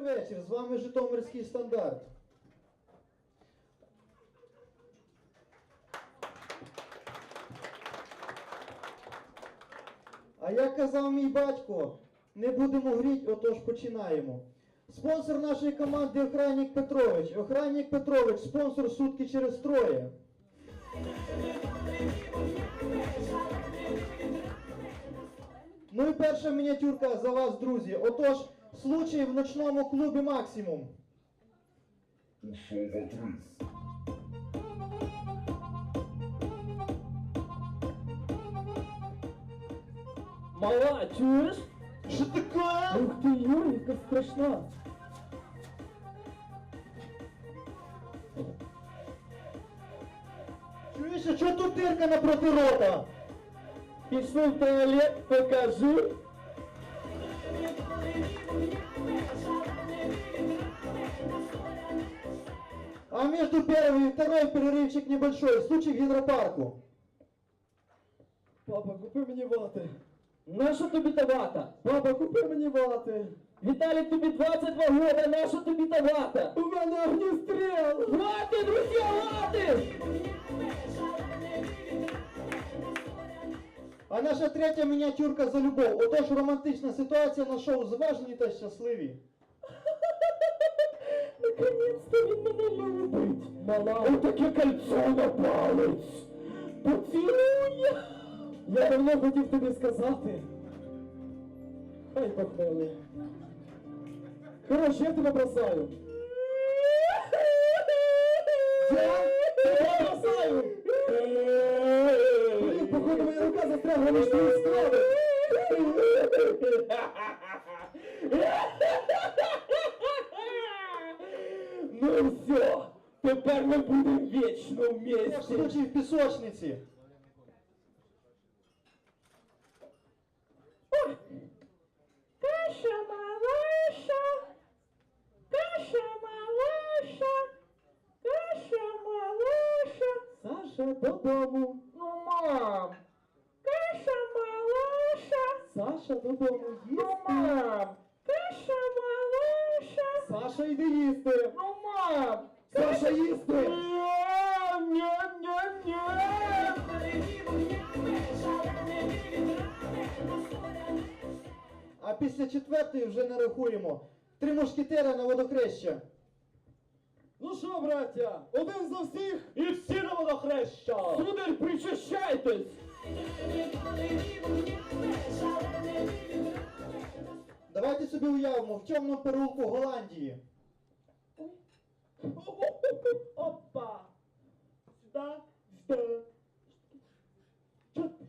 Добрий вечір, з вами Житомирський стандарт. А як казав мій батько, не будемо гріть, отож починаємо. Спонсор нашої команди Охранник Петрович. Охранник Петрович, спонсор сутки через троє. Ну і перша мініатюрка за вас, друзі. Отож, случай в ночному клубі максимум. Мала, чуєш? Що таке? Ух ти, Юрій, яка страшна. Чуєш, а чого тут дирка напроти рота? Пішли в туалет, покажу. А между первым и второй перерывчик небольшой. Случай в гидропарку. Папа, купи мені вати. Наша тобі та вата? Папа, купи мені вати. Віталік, тобі 22 года, наша тобі та вата? У мене огністріл. Вати, друзі, вати! А наша третя мініатюрка за любов. Отож романтична ситуація на шоу зважені та щасливі. Наконец-то він мене любить. Мала, отаке кольцо на палець. Поцілуй. Я давно хотів тобі сказати. Хай похмели. Коротше, я тебе бросаю. Я тебе бросаю. Твої справи. Ну все, тепер ми будемо вічно ж вместе. случай в пісочниці. Каша малаша, каша малаша, каша малаша. Саша додому. Ну, мам, Саша додому. ну, Їсти. мам, каша малаша, Саша йди їсти. ну, мам. Саша їсти. Ням. А після четвертої вже не рахуємо. Три мушкетера на водохреща. Ну що, браття, один за всіх. І всі на водохреща. Сударь, причащайтесь. Давайте собі уявимо, в темному переулку Голландії. Опа! Сюда, сюда. Чё ты?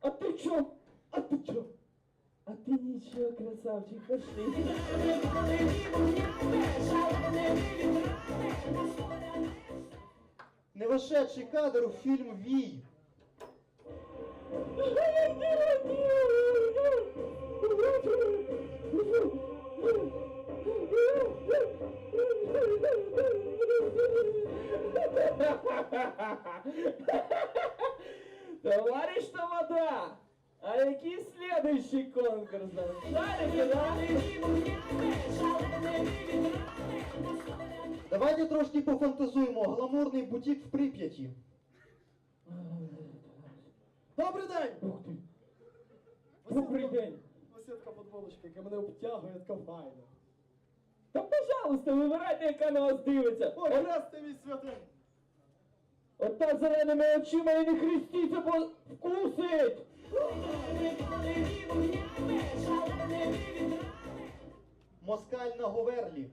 А ты чё? А ты чё? А ты ничего, красавчик, пошли. Невошедший кадр у фільм Вій. Товарищ Тамада, а який следующий конкурс? Шарики, да? Давайте трошки пофантазуємо. Гламурний бутік в Прип'яті. Добрий день! Ти. Добрий день. Ось є така футболочка, яка мене обтягує, така файна. Та пожалуйста, вибирайте, яка на вас дивиться. О, хрести мій святий! От та зеленими очима і не хрестіться, бо вкусить. Москаль на Говерлі.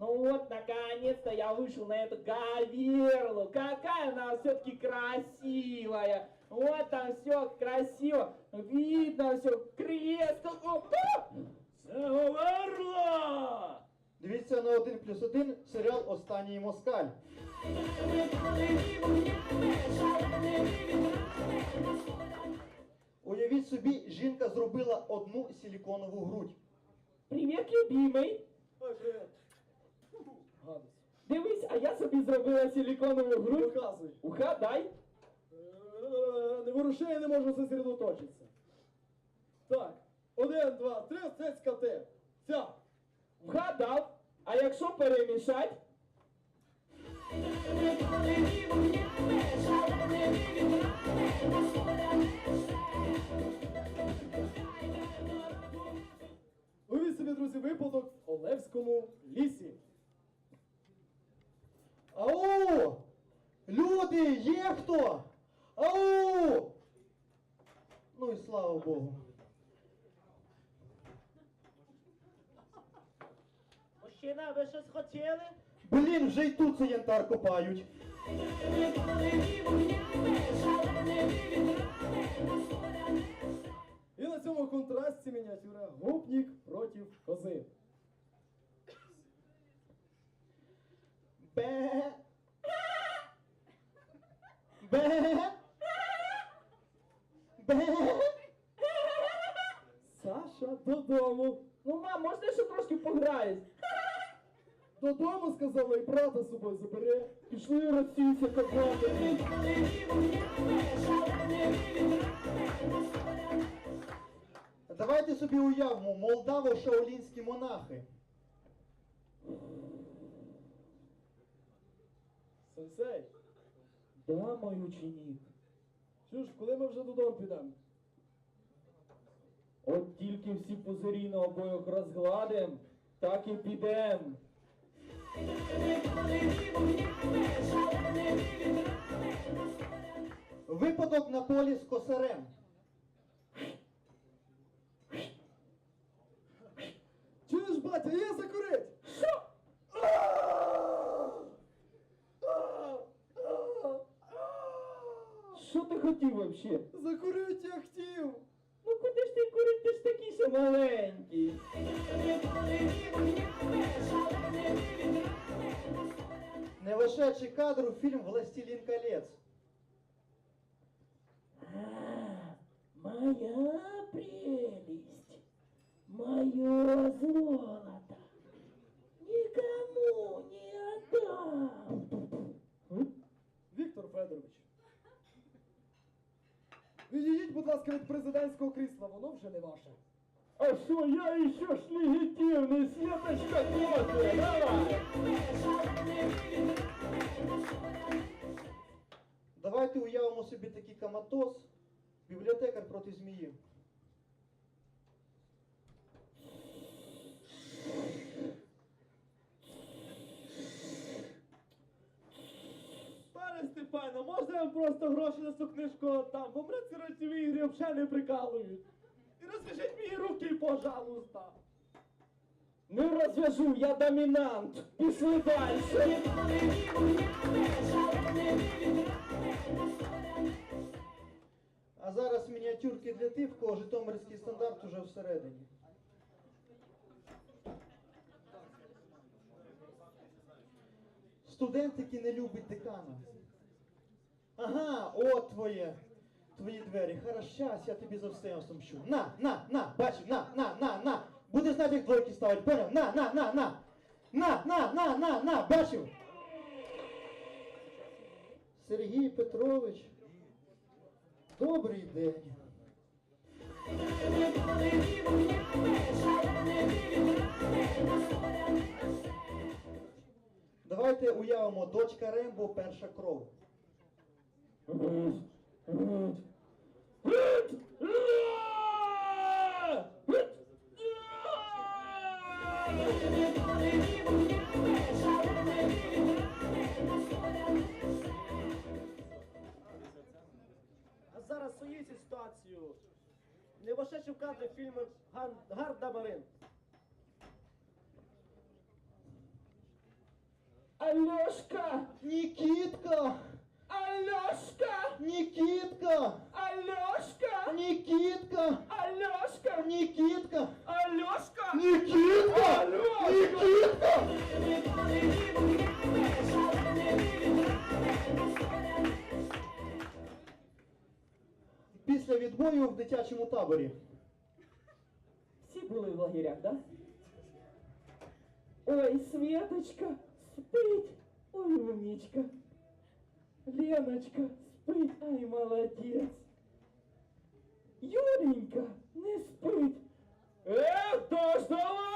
Ну вот, наконец-то я вышел на эту Гаверлу. Какая она все-таки красивая. Вот там все красиво. Видно все. Крест. О, а! Заверла! Дивіться на 1 плюс 1 серіал Останній москаль. Уявіть собі, жінка зробила одну силіконову грудь. Привіт, любимий. Привіт. Дивись, а я собі зробила силиконову грудь. Показуй. Угадай. Е, Не воруши, не можу зосередоточитися. Так. Один, два, три, цецька ти. Ця. Вгадай. А якщо перемішать? Уявіть собі, друзі, випадок в Олевському лісі. Ау! Люди, є хто? Ау! Ну і слава Богу. Мужчина, ви щось хотіли? Блін, вже й тут цей янтар копають. І на цьому контрасті мініатюра гопнік проти кози. Бе. Бе. Бе. Саша додому. Ну, мам, можна ще трошки пограюсь? Додому сказала і брата з собою забере. Пішли розсійся копати. Давайте собі уявимо, молдаво-шаолінські монахи. Сенсей, Да, мой ученик. чуєш, коли ми вже додому підемо? От тільки всі пузирі на обоях розгладим, так і підем. Випадок на полі з косарем. Чуєш, батя, є закурить? Що? Що ти хотів вообще? Закурить я хотів. Ну куди ж ти курить, ти ж такий ще маленький. вошедший кадр фільм «Властелин колец». Моя прелесть, мое золото, никому не отдам. Віктор Федорович. Відійдіть, будь ласка, від президентського крісла, воно вже не ваше. А что, я еще ж легитимный, Светочка кофе, давай! Собі такий коматоз. Бібліотекар проти змії. Пане Степано, можна я просто гроші на цю книжку отдам? Бо мене ці рольові ігри взагалі не прикалують. І розв'яжіть мені руки, пожалуйста. Не развяжу, я доминант. Пішли дальше. А зараз мініатюрки для тих, кого Житомирський стандарт уже всередині. Студент, який не любить декана. Ага, от твоє. Твої двері. Хорош, я тобі за все осомщу. На, на, на, бачив, на, на, на, на. Буде знати, як двойки ставить, поняв? На, на, на, на. На, на, на, на, на, бачив. Сергій Петрович. Добрий день. Давайте уявимо, дочка Рембо, перша кров. Зараз уявіть ситуацію. Не вошедший в кадри фільму Ган... Гарда Марин. Алешка! Нікітка! Алешка! Нікітка! Алешка! Нікітка! Алешка! Нікітка! Алешка! Нікітка! Алло! відбою в дитячому таборі? Всі були в лагерях, так? Да? Ой, Светочка спить, ой, умничка. Леночка спить, ай, молодець. Юренька не спить. Ех, то ж далась!